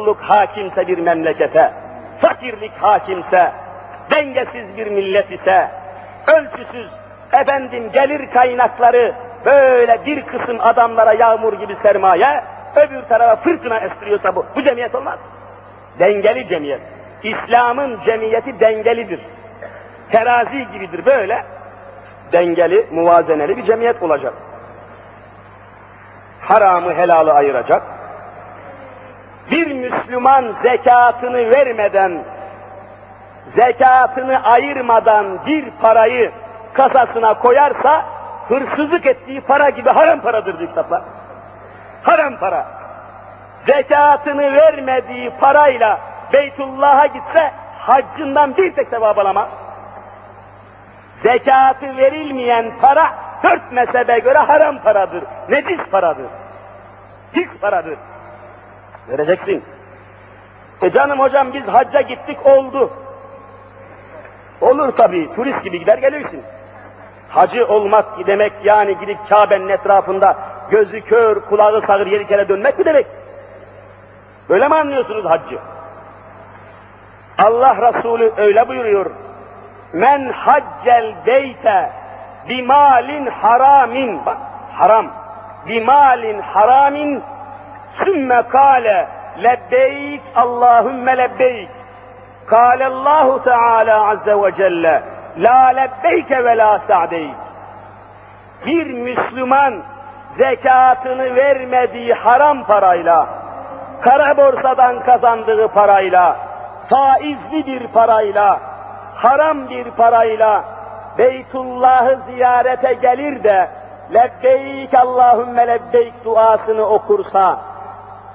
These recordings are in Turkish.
Yokluk hakimse bir memlekete, fakirlik hakimse, dengesiz bir millet ise, ölçüsüz efendim gelir kaynakları böyle bir kısım adamlara yağmur gibi sermaye, öbür tarafa fırtına estiriyorsa bu, bu cemiyet olmaz. Dengeli cemiyet. İslam'ın cemiyeti dengelidir. Terazi gibidir böyle. Dengeli, muvazeneli bir cemiyet olacak. Haramı helalı ayıracak. Bir Müslüman zekatını vermeden, zekatını ayırmadan bir parayı kasasına koyarsa, hırsızlık ettiği para gibi haram paradır diyor kitaplar. Haram para. Zekatını vermediği parayla Beytullah'a gitse, haccından bir tek sevap alamaz. Zekatı verilmeyen para, dört mezhebe göre haram paradır, necis paradır, pis paradır. Vereceksin. E canım hocam biz hacca gittik oldu. Olur tabii, turist gibi gider gelirsin. Hacı olmak demek yani gidip Kabe'nin etrafında gözü kör, kulağı sağır yeri kere dönmek mi demek? Böyle mi anlıyorsunuz haccı? Allah Resulü öyle buyuruyor. Men haccel beyte bimalin haramin bak haram bimalin haramin sümme kâle lebbeyk Allahümme lebbeyk. Kâle Allahu Teala azze ve celle la lebbeyke ve la sa'deyk bir Müslüman zekatını vermediği haram parayla kara borsadan kazandığı parayla faizli bir parayla haram bir parayla Beytullah'ı ziyarete gelir de lebbeyk Allahümme lebbeyk duasını okursa,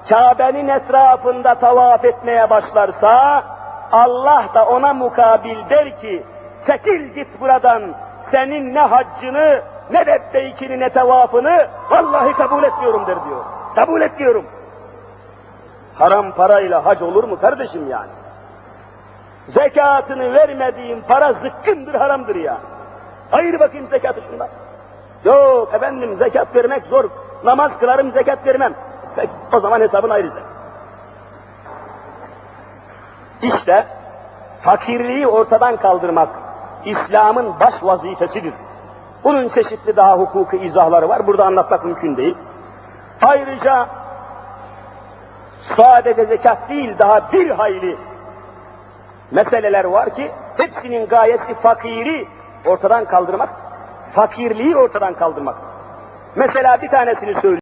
Kabe'nin etrafında tavaf etmeye başlarsa, Allah da ona mukabil der ki, çekil git buradan, senin ne haccını, ne lebbeykini, ne tevafını, vallahi kabul etmiyorum der diyor. Kabul etmiyorum. Haram parayla hac olur mu kardeşim yani? Zekatını vermediğin para zıkkındır, haramdır ya. Ayır bakayım zekatı şundan. Yok efendim zekat vermek zor. Namaz kılarım zekat vermem. Peki, o zaman hesabını ayıracak. İşte fakirliği ortadan kaldırmak İslam'ın baş vazifesidir. Bunun çeşitli daha hukuki izahları var. Burada anlatmak mümkün değil. Ayrıca sadece zekat değil daha bir hayli meseleler var ki hepsinin gayesi fakiri ortadan kaldırmak, fakirliği ortadan kaldırmak. Mesela bir tanesini söyleyeyim.